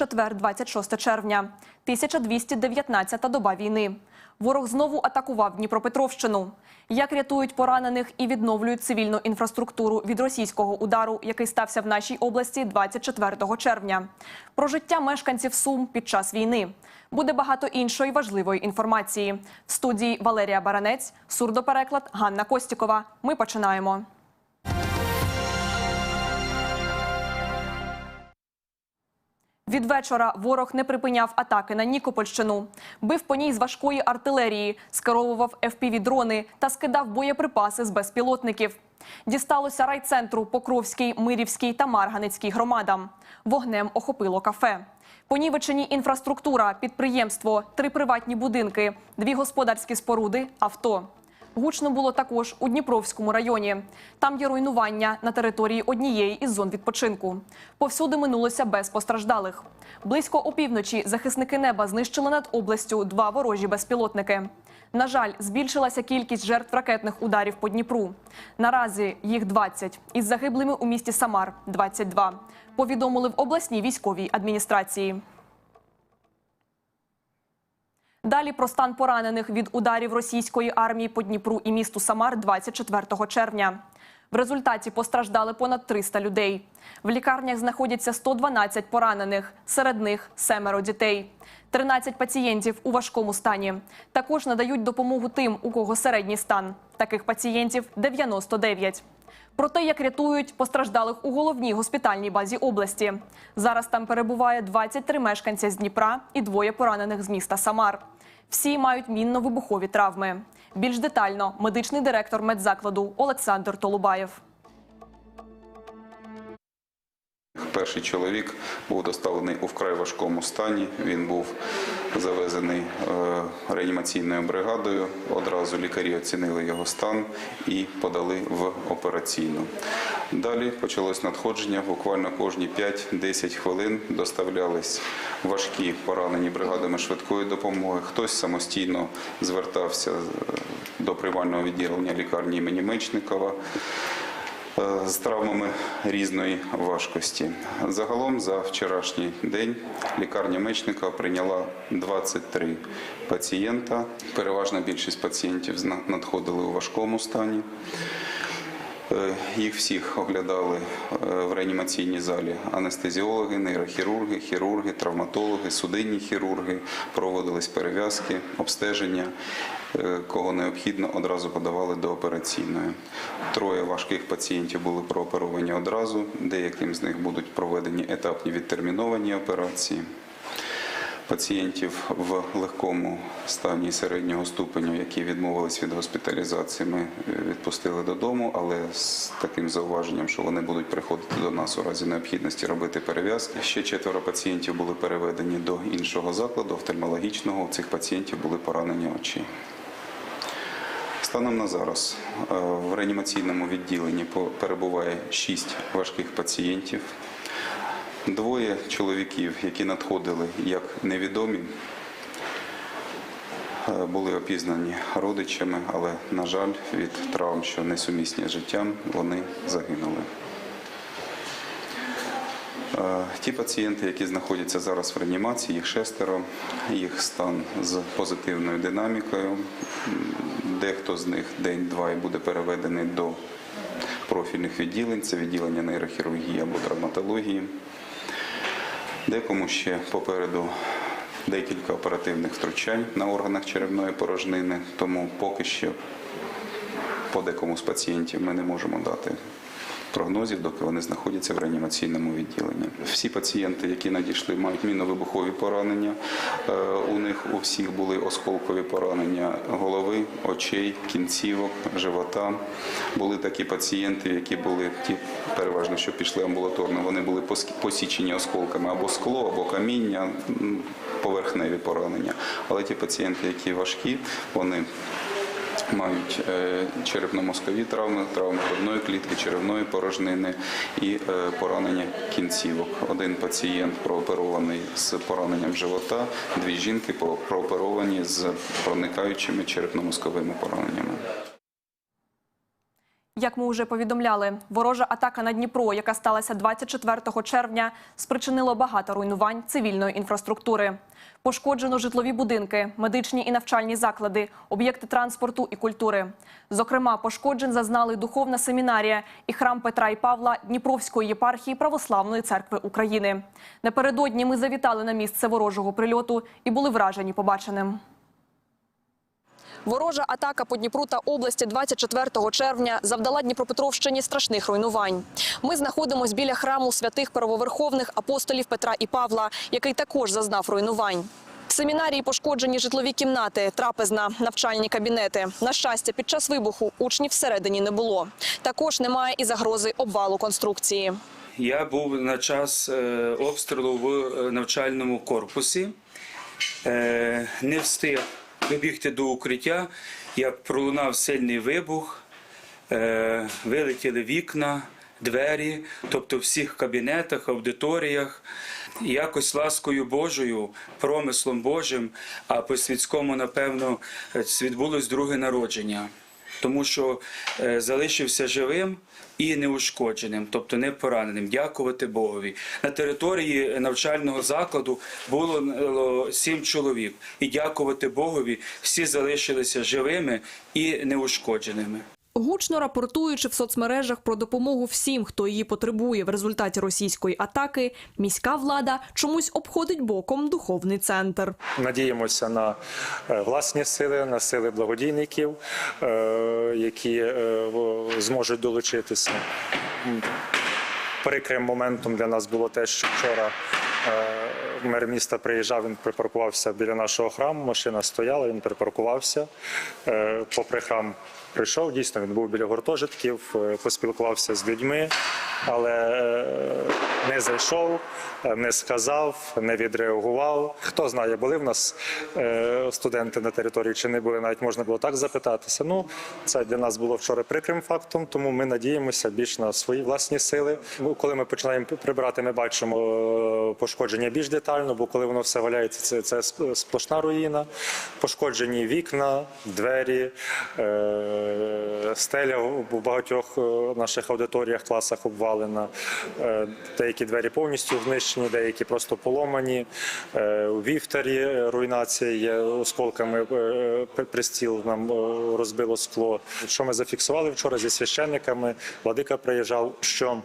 Четвер, 26 червня, 1219 доба війни. Ворог знову атакував Дніпропетровщину. Як рятують поранених і відновлюють цивільну інфраструктуру від російського удару, який стався в нашій області 24 червня. Про життя мешканців Сум під час війни. Буде багато іншої важливої інформації. В студії Валерія Баранець, сурдопереклад Ганна Костікова. Ми починаємо. Від вечора ворог не припиняв атаки на Нікопольщину. Бив по ній з важкої артилерії, скеровував FPV-дрони та скидав боєприпаси з безпілотників. Дісталося райцентру Покровський, Мирівський та Марганецький громадам. Вогнем охопило кафе. Понівечені інфраструктура, підприємство, три приватні будинки, дві господарські споруди, авто. Гучно було також у Дніпровському районі. Там є руйнування на території однієї із зон відпочинку. Повсюди минулося без постраждалих. Близько опівночі захисники неба знищили над областю два ворожі безпілотники. На жаль, збільшилася кількість жертв ракетних ударів по Дніпру. Наразі їх 20, із загиблими у місті Самар 22. Повідомили в обласній військовій адміністрації. Далі про стан поранених від ударів російської армії по Дніпру і місту Самар 24 червня. В результаті постраждали понад 300 людей. В лікарнях знаходяться 112 поранених, серед них семеро дітей. 13 пацієнтів у важкому стані. Також надають допомогу тим, у кого середній стан. Таких пацієнтів 99. Про те, як рятують постраждалих у головній госпітальній базі області. Зараз там перебуває 23 мешканця з Дніпра і двоє поранених з міста Самар. Всі мають мінно-вибухові травми. Більш детально медичний директор медзакладу Олександр Толубаєв. Перший чоловік був доставлений у вкрай важкому стані. Він був завезений е, реанімаційною бригадою. Одразу лікарі оцінили його стан і подали в операційну. Далі почалось надходження. Буквально кожні 5-10 хвилин доставлялись важкі поранені бригадами швидкої допомоги. Хтось самостійно звертався е, до приймального відділення лікарні імені Мечникова з травмами різної важкості. Загалом за вчорашній день лікарня Мечника прийняла 23 пацієнта. Переважна більшість пацієнтів надходили у важкому стані. Е, Їх всіх оглядали е, в реанімаційній залі анестезіологи, нейрохірурги, хірурги, травматологи, судинні хірурги. Проводились перев'язки, обстеження. Е, Кого необхідно, одразу подавали до операційної. Троє важких пацієнтів були прооперовані одразу. Деяким з них будуть проведені етапні відтерміновані операції. Пацієнтів в легкому стані середнього ступеню, які відмовились від госпіталізації, ми е, відпустили додому, але з таким зауваженням, що вони будуть приходити до нас у разі необхідності робити перев'язки. Ще четверо пацієнтів були переведені до іншого закладу офтальмологічного. У цих пацієнтів були поранені очі. Станом на зараз е, в реанімаційному відділенні перебуває 6 важких пацієнтів. Двоє чоловіків, які надходили як невідомі, е, були опізнані родичами, але, на жаль, від травм, що несумісні з життям, вони загинули. Ті пацієнти, які знаходяться зараз в реанімації, їх шестеро, їх стан з позитивною динамікою. Дехто з них день-два і буде переведений до профільних відділень, це відділення нейрохірургії або травматології. Декому ще попереду декілька оперативних втручань на органах черевної порожнини, тому поки що по декому з пацієнтів ми не можемо дати прогнозів, доки вони знаходяться в реанімаційному відділенні. Всі пацієнти, які надійшли, мають мінно-вибухові поранення. Е, У них у всіх були осколкові поранення голови, очей, кінцівок, живота. Були такі пацієнти, які були ті, переважно, що пішли амбулаторно, вони були посічені осколками або скло, або каміння, поверхневі поранення. Але ті пацієнти, які важкі, вони мають е, черепно-мозкові травми, травми грудної клітки, черевної порожнини і е, поранення кінцівок. Один пацієнт прооперований з пораненням живота, дві жінки прооперовані з проникаючими черепно-мозковими пораненнями. Як ми вже повідомляли, ворожа атака на Дніпро, яка сталася 24 червня, спричинила багато руйнувань цивільної інфраструктури. Пошкоджено житлові будинки, медичні і навчальні заклади, об'єкти транспорту і культури. Зокрема, пошкоджень зазнали духовна семінарія і храм Петра і Павла Дніпровської єпархії Православної церкви України. Напередодні ми завітали на місце ворожого прильоту і були вражені побаченим. Ворожа атака по Дніпру та області 24 червня завдала Дніпропетровщині страшних руйнувань. Ми знаходимося біля храму святих первоверховних апостолів Петра і Павла, який також зазнав руйнувань. В семінарії пошкоджені житлові кімнати, трапезна, навчальні кабінети. На щастя, під час вибуху учнів всередині не було. Також немає і загрози обвалу конструкції. Я був на час е, обстрілу в е, навчальному корпусі. Е, Не встиг добігти до укриття, як пролунав сильний вибух, Е, вилетіли вікна, двері, тобто в всіх кабінетах, аудиторіях. Якось ласкою Божою, промислом Божим, а по світському, напевно, е, відбулось друге народження тому що е, залишився живим і неушкодженим, тобто не пораненим. Дякувати Богові. На території навчального закладу було е, сім чоловік, і дякувати Богові, всі залишилися живими і неушкодженими. Гучно рапортуючи в соцмережах про допомогу всім, хто її потребує в результаті російської атаки, міська влада чомусь обходить боком духовний центр. Надіємося на е, власні сили, на сили благодійників, е, які е, зможуть долучитися. Прикрим моментом для нас було те, що вчора мер міста приїжджав, він припаркувався біля нашого храму, машина стояла, він припаркувався. Е, Попри храм прийшов, дійсно він був біля гуртожитків, е, поспілкувався з людьми, але е, не зайшов, не сказав, не відреагував. Хто знає, були в нас е, студенти на території чи не були, навіть можна було так запитатися. Ну, це для нас було вчора прикрим фактом, тому ми надіємося більш на свої власні сили. Ну, Коли ми починаємо прибирати, ми бачимо е, пошкодження більш детально, бо коли воно все валяється, це, це сплошна руїна. Пошкоджені вікна, двері, стеля в багатьох наших аудиторіях, класах обвалена. Е, Деякі двері повністю знищені, деякі просто поломані. Е, У вівтарі руйнація є осколками е, пристіл нам е, розбило скло. Що ми зафіксували вчора зі священниками, владика приїжджав, що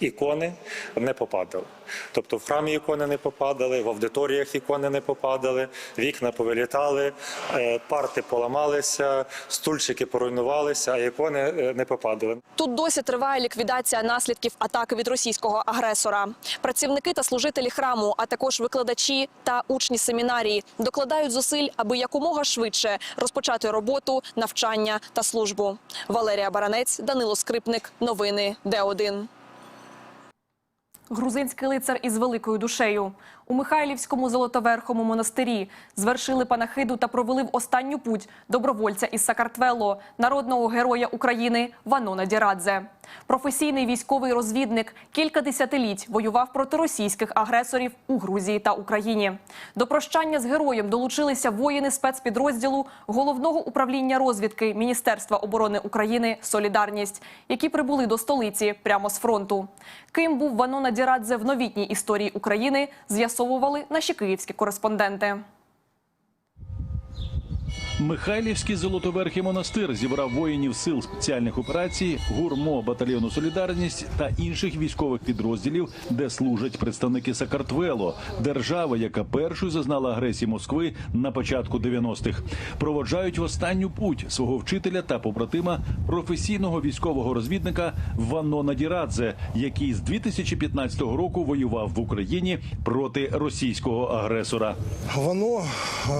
ікони не попадали. Тобто в храмі ікони не попадали, в аудиторіях ікони не попадали, вікна повилітали, е, парти поламалися, стульчики поруйнувалися, а ікони е, не попадали. Тут досі триває ліквідація наслідків атаки від російського агресора. Працівники та служителі храму, а також викладачі та учні семінарії докладають зусиль, аби якомога швидше розпочати роботу, навчання та службу. Валерія Баранець, Данило Скрипник. Новини Д1. Грузинський лицар із великою душею у Михайлівському золотоверхому монастирі звершили панахиду та провели в останню путь добровольця із Сакартвело, народного героя України Ванона Дірадзе. Професійний військовий розвідник кілька десятиліть воював проти російських агресорів у Грузії та Україні. До прощання з героєм долучилися воїни спецпідрозділу головного управління розвідки Міністерства оборони України Солідарність, які прибули до столиці прямо з фронту. Ким був Ванона Дірадзе в новітній історії України, з'ясовували наші київські кореспонденти. Михайлівський золотоверхий монастир зібрав воїнів сил спеціальних операцій, гурмо батальйону Солідарність та інших військових підрозділів, де служать представники Сакартвело, держави, яка першою зазнала агресії Москви на початку 90-х. Проводжають в останню путь свого вчителя та побратима професійного військового розвідника Ванона Дірадзе, який з 2015 року воював в Україні проти російського агресора. Вано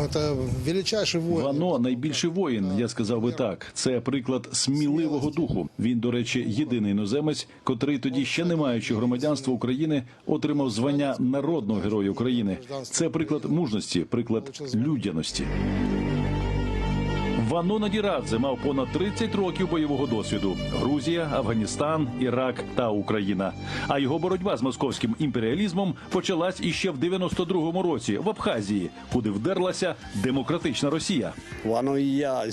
это величайший воин. Найбільший воїн, я сказав би так. Це приклад сміливого духу. Він, до речі, єдиний іноземець, котрий тоді ще не маючи громадянства України, отримав звання народного героя України. Це приклад мужності, приклад людяності. Вано Надірадзе мав понад 30 років бойового досвіду: Грузія, Афганістан, Ірак та Україна. А його боротьба з московським імперіалізмом почалась іще в 92-му році в Абхазії, куди вдерлася демократична Росія. Вано и я.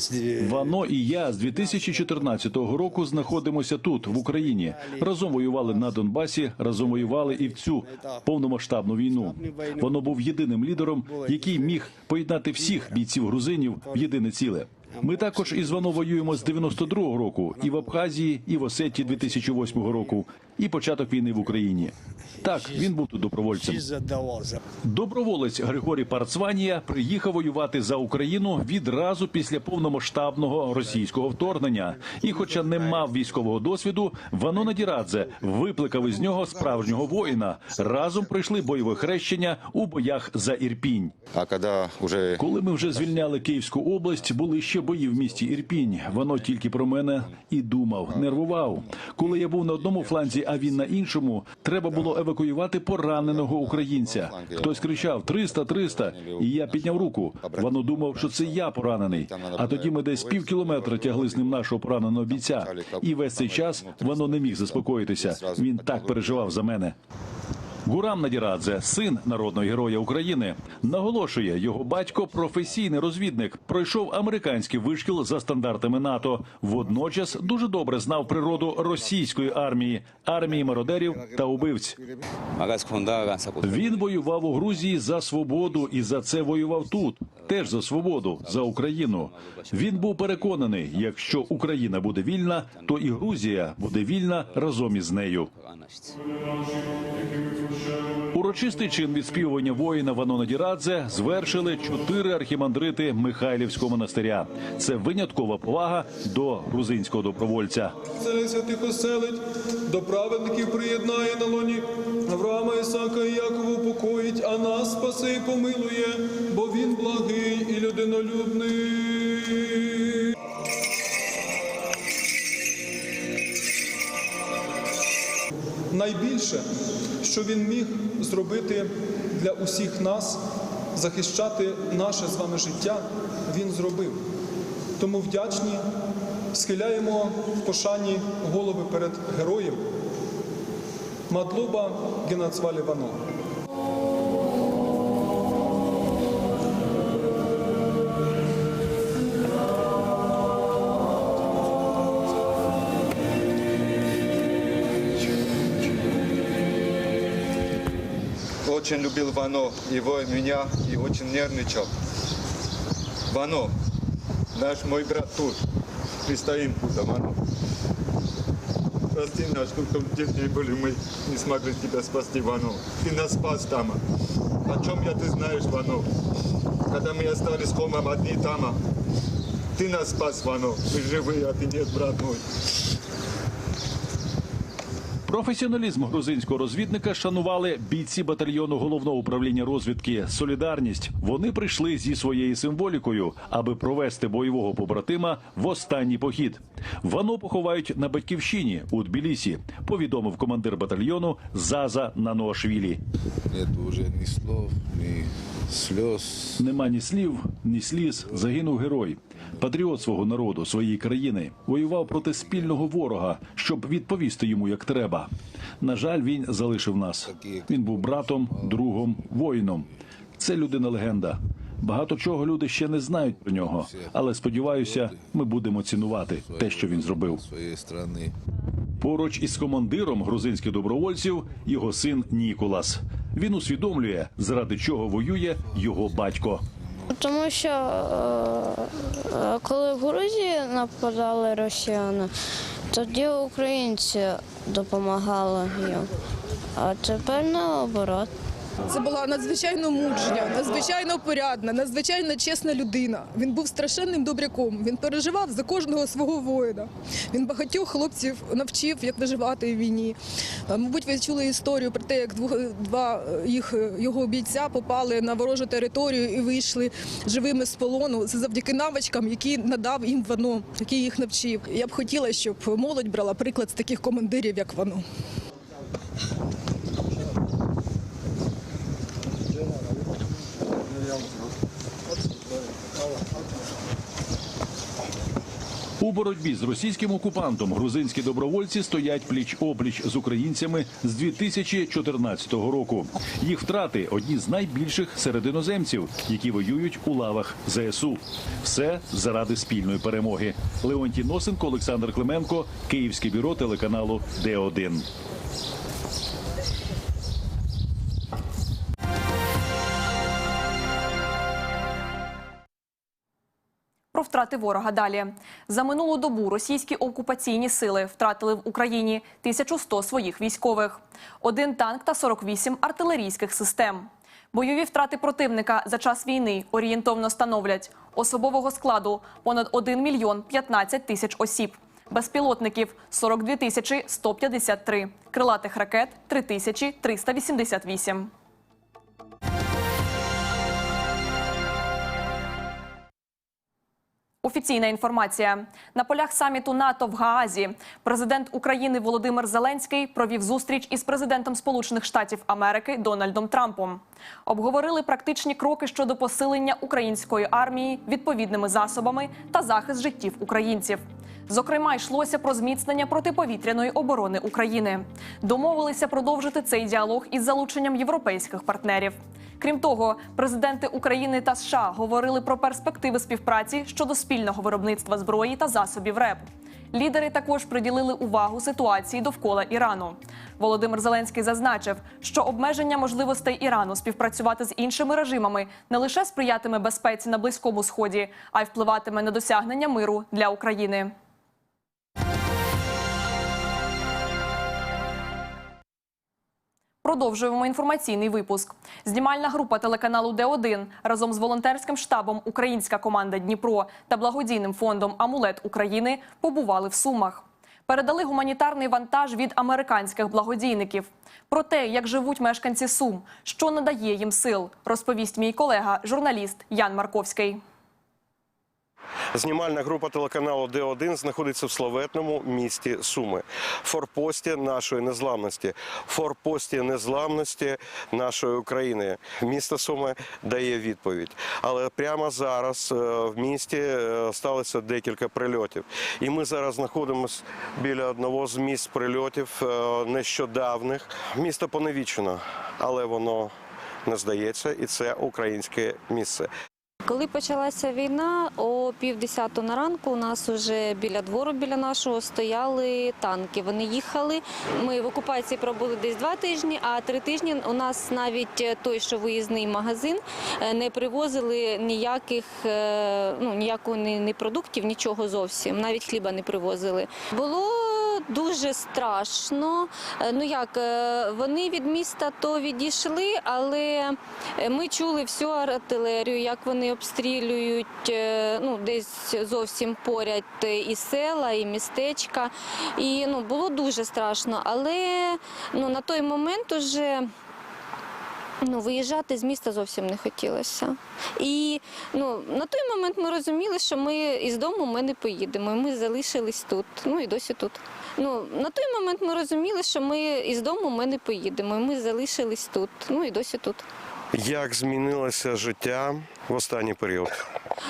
Вано і я з 2014 року знаходимося тут, в Україні. Разом воювали на Донбасі, разом воювали і в цю повномасштабну війну. Воно був єдиним лідером, який міг поєднати всіх бійців грузинів в єдине ціле. Ми також із Вано воюємо з 92-го року і в Абхазії, і в Осетії 2008 року, і початок війни в Україні. Так, він був тут добровольцем. Доброволець Григорій Парцванія приїхав воювати за Україну відразу після повномасштабного російського вторгнення. І, хоча не мав військового досвіду, Вано Надірадзе викликав із нього справжнього воїна. Разом пройшли бойове хрещення у боях за Ірпінь. А когда уже Коли ми вже звільняли Київську область, були ще бої в місті Ірпінь. Воно тільки про мене і думав, нервував. Коли я був на одному фланзі, а він на іншому, треба було евакуювати пораненого українця. Хтось кричав 300, 300, і я підняв руку. Воно думав, що це я поранений. А тоді ми десь пів кілометра тягли з ним нашого пораненого бійця. І весь цей час воно не міг заспокоїтися. Він так переживав за мене. Гурам Надірадзе, син народного героя України, наголошує, його батько професійний розвідник, пройшов американський вишкіл за стандартами НАТО. Водночас дуже добре знав природу російської армії, армії мародерів та убивць. Він воював у Грузії за свободу і за це воював тут. Теж за свободу, за Україну. Він був переконаний, якщо Україна буде вільна, то і Грузія буде вільна разом із нею. Урочистий чин відспівування воїна Вано Надірадзе звершили чотири архімандрити Михайлівського монастиря. Це виняткова повага до грузинського добровольця. Царя святих оселить, до праведників приєднає на лоні Авраама, Ісака і Якова упокоїть, а нас спаси і помилує, бо він благий і людинолюбний. Найбільше, що він міг зробити для усіх нас, захищати наше з вами життя, він зробив. Тому вдячні, схиляємо в пошані голови перед героєм Мадлуба Геннадзвалі очень любил Вано, его и меня, и очень нервничал. Вано, наш мой брат тут. Мы стоим тут, а Вано. Прости нас, сколько детей были, мы не смогли тебя спасти, Вано. Ты нас спас там. О чем я ты знаешь, Вано? Когда мы остались с Хомом одни там, ты нас спас, Вано. Мы живые, а ты нет, брат мой. Професіоналізм грузинського розвідника шанували бійці батальйону головного управління розвідки Солідарність. Вони прийшли зі своєю символікою, аби провести бойового побратима в останній похід. Вано поховають на батьківщині у Тбілісі. Повідомив командир батальйону Заза Наноашвілі. нет уже ни слов, ни слез. Нема ні слів, ні сліз. Загинув герой, патріот свого народу, своєї країни. Воював проти спільного ворога, щоб відповісти йому як треба. На жаль, він залишив нас. Він був братом, другом, воїном. Це людина легенда. Багато чого люди ще не знають про нього, але сподіваюся, ми будемо цінувати те, що він зробив. Поруч із командиром грузинських добровольців його син Ніколас. Він усвідомлює, заради чого воює його батько. Тому що е, е, коли в Грузії нападали росіяни, тоді українці допомагали їм. А тепер наоборот. Це була надзвичайно мужня, надзвичайно порядна, надзвичайно чесна людина. Він був страшенним добряком. Він переживав за кожного свого воїна. Він багатьох хлопців навчив, як виживати в війні. Е, Мабуть, ви чули історію про те, як два е, їх його бійця попали на ворожу територію і вийшли живими з полону. Це завдяки навичкам, які надав їм Вано, який їх навчив. Я б хотіла, щоб молодь брала приклад з таких командирів, як Вано. У боротьбі з російським окупантом грузинські добровольці стоять пліч опліч з українцями з 2014 року. Їх втрати одні з найбільших серед іноземців, які воюють у лавах ЗСУ. Все заради спільної перемоги. Леонтій Носенко, Олександр Клименко, Київське бюро телеканалу Д1. Про втрати ворога далі. За минулу добу російські окупаційні сили втратили в Україні 1100 своїх військових, один танк та 48 артилерійських систем. Бойові втрати противника за час війни орієнтовно становлять особового складу понад 1 мільйон 15 тисяч осіб, безпілотників 42 тисячі 153, крилатих ракет 3 Офіційна інформація на полях саміту НАТО в Гаазі. Президент України Володимир Зеленський провів зустріч із президентом Сполучених Штатів Америки Дональдом Трампом. Обговорили практичні кроки щодо посилення української армії відповідними засобами та захист життів українців. Зокрема, йшлося про зміцнення протиповітряної оборони України. Домовилися продовжити цей діалог із залученням європейських партнерів. Крім того, президенти України та США говорили про перспективи співпраці щодо спільного виробництва зброї та засобів РЕП. Лідери також приділили увагу ситуації довкола Ірану. Володимир Зеленський зазначив, що обмеження можливостей Ірану співпрацювати з іншими режимами не лише сприятиме безпеці на близькому сході, а й впливатиме на досягнення миру для України. Продовжуємо інформаційний випуск. Знімальна група телеканалу Д1 разом з волонтерським штабом Українська команда Дніпро та благодійним фондом Амулет України побували в Сумах. Передали гуманітарний вантаж від американських благодійників. Про те, як живуть мешканці Сум, що надає їм сил, розповість мій колега, журналіст Ян Марковський. Знімальна група телеканалу Д1 знаходиться в славетному місті Суми, форпості нашої незламності, форпості незламності нашої України. Місто Суми дає відповідь. Але прямо зараз е, в місті е, сталося декілька прильотів. І ми зараз знаходимося біля одного з місць прильотів е, нещодавних. Місто поневічено, але воно не здається, і це українське місце. Коли почалася війна, о півдесяту на ранку у нас уже біля двору, біля нашого стояли танки. Вони їхали. Ми в окупації пробули десь два тижні, а три тижні у нас навіть той, що виїзний магазин, е, не привозили ніяких е, ну ніякого ні, ні продуктів, нічого зовсім. Навіть хліба не привозили. Було дуже страшно. Е, Ну як е, вони від міста то відійшли, але е, ми чули всю артилерію, як вони обстрілюють ну, десь зовсім поряд і села, і містечка. І ну, було дуже страшно. Але ну, на той момент уже. Ну, виїжджати з міста зовсім не хотілося. І ну, на той момент ми розуміли, що ми із дому ми не поїдемо. і Ми залишились тут. Ну і досі тут. Ну, на той момент ми розуміли, що ми із дому ми не поїдемо. і Ми залишились тут. Ну і досі тут. Як змінилося життя в останній період?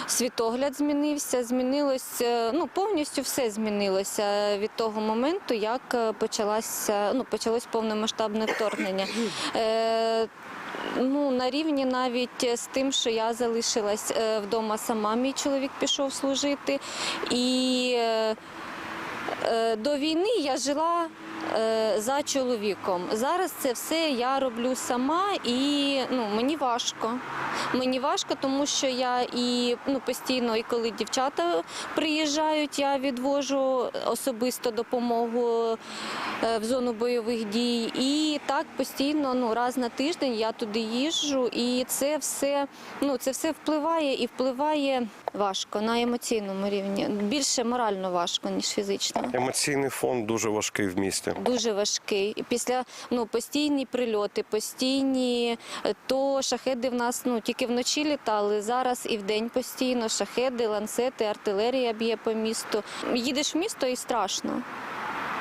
Світогляд змінився, змінилося, ну повністю все змінилося від того моменту, як е, почалася, ну, почалось повномасштабне вторгнення. Е, Ну, на рівні навіть з тим, що я залишилась е, вдома сама, мій чоловік пішов служити. І е, е, до війни я жила за чоловіком. Зараз це все я роблю сама і ну, мені важко. Мені важко, тому що я і ну, постійно, і коли дівчата приїжджають, я відвожу особисто допомогу е, в зону бойових дій. І так постійно, ну раз на тиждень я туди їжджу, і це все, ну це все впливає і впливає важко на емоційному рівні. Більше морально важко, ніж фізично. Емоційний фон дуже важкий в місті. Дуже важкий. Після ну постійні прильоти, постійні е, то шахеди в нас ну тільки вночі літали. Зараз і вдень постійно шахеди, ланцети, артилерія б'є по місту. Їдеш в місто і страшно.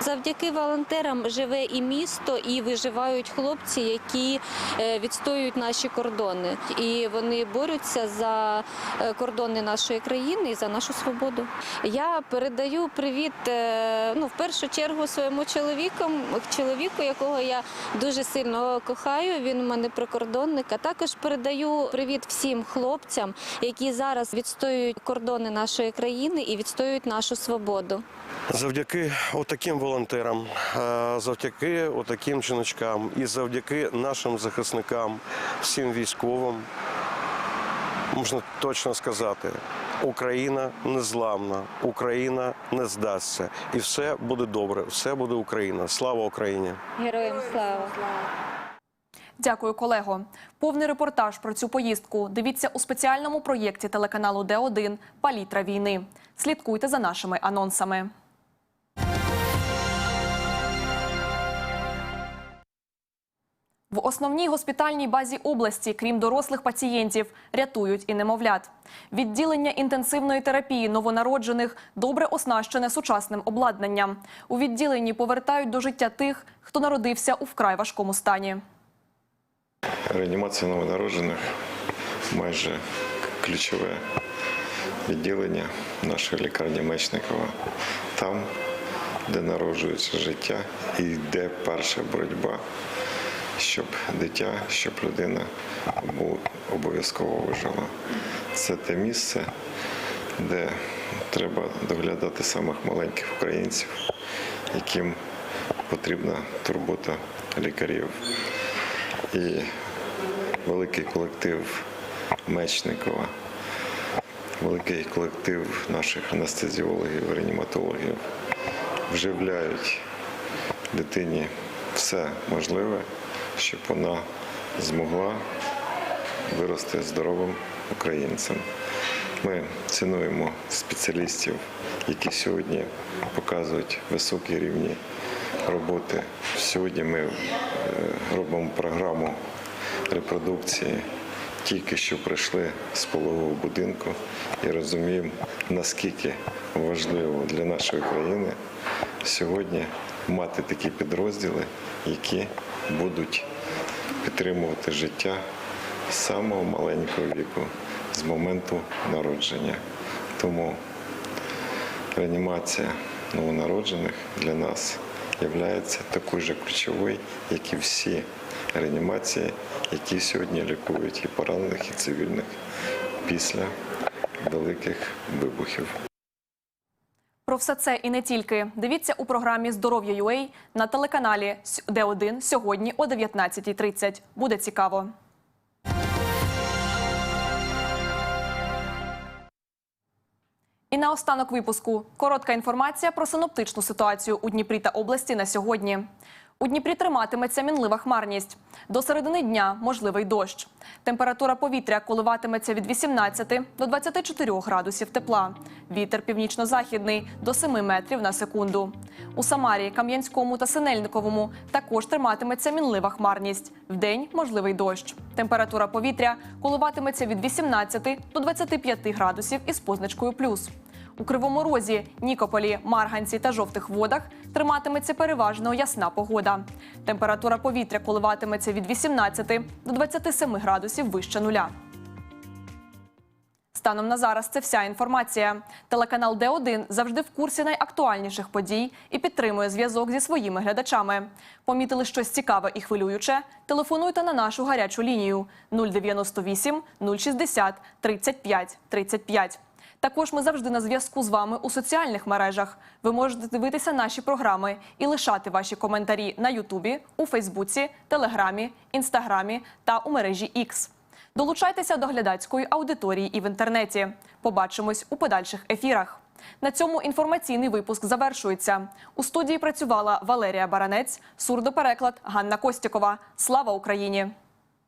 Завдяки волонтерам живе і місто, і виживають хлопці, які е, відстоюють наші кордони. І вони борються за е, кордони нашої країни і за нашу свободу. Я передаю привіт е, ну, в першу чергу своєму чоловіку, чоловіку, якого я дуже сильно кохаю. Він у мене прикордонник. А також передаю привіт всім хлопцям, які зараз відстоюють кордони нашої країни і відстоюють нашу свободу. Завдяки отаким волонтерам, е, завдяки отаким жіночкам і завдяки нашим захисникам, всім військовим, можна точно сказати, Україна незламна, Україна не здасться. І все буде добре, все буде Україна. Слава Україні! Героям слава! Дякую, колего. Повний репортаж про цю поїздку дивіться у спеціальному проєкті телеканалу Д1 Палітра війни. Слідкуйте за нашими анонсами. В основній госпітальній базі області, крім дорослих пацієнтів, рятують і немовлят. Відділення інтенсивної терапії новонароджених добре оснащене сучасним обладнанням. У відділенні повертають до життя тих, хто народився у вкрай важкому стані. Реанімація новонароджених майже ключове відділення нашої лікарні Мечникова. Там, де народжується життя і йде перша боротьба, щоб дитя, щоб людина обов'язково вижила. Це те місце, де треба доглядати самих маленьких українців, яким потрібна турбота лікарів. І великий колектив Мечникова, великий колектив наших анестезіологів, реаніматологів вживляють дитині все можливе, щоб вона змогла вирости здоровим українцем. Ми цінуємо спеціалістів, які сьогодні показують високі рівні роботи. Сьогодні ми е, робимо програму репродукції. Тільки що прийшли з пологового будинку і розуміємо, наскільки важливо для нашої країни сьогодні мати такі підрозділи, які будуть підтримувати життя з самого маленького віку, з моменту народження. Тому реанімація новонароджених для нас є такою ж ключовою, як і всі реанімації, які сьогодні лікують і поранених, і цивільних після великих вибухів. Про все це і не тільки. Дивіться у програмі Здоров'я UA на телеканалі Д1 сьогодні о 19.30. Буде цікаво. І на останок випуску коротка інформація про синоптичну ситуацію у Дніпрі та області на сьогодні. У Дніпрі триматиметься мінлива хмарність. До середини дня можливий дощ. Температура повітря коливатиметься від 18 до 24 градусів тепла. Вітер північно-західний до 7 метрів на секунду. У Самарі, Кам'янському та Синельниковому також триматиметься мінлива хмарність. Вдень можливий дощ. Температура повітря коливатиметься від 18 до 25 градусів із позначкою плюс. У Кривому Розі, Нікополі, Марганці та жовтих водах триматиметься переважно ясна погода. Температура повітря коливатиметься від 18 до 27 градусів вище нуля. Станом на зараз це вся інформація. Телеканал Д1 завжди в курсі найактуальніших подій і підтримує зв'язок зі своїми глядачами. Помітили щось цікаве і хвилююче? Телефонуйте на нашу гарячу лінію 098 060 35 35. Також ми завжди на зв'язку з вами у соціальних мережах. Ви можете дивитися наші програми і лишати ваші коментарі на Ютубі, у Фейсбуці, Телеграмі, Інстаграмі та у мережі X. Долучайтеся до глядацької аудиторії і в інтернеті. Побачимось у подальших ефірах. На цьому інформаційний випуск завершується. У студії працювала Валерія Баранець, сурдопереклад Ганна Костікова. Слава Україні!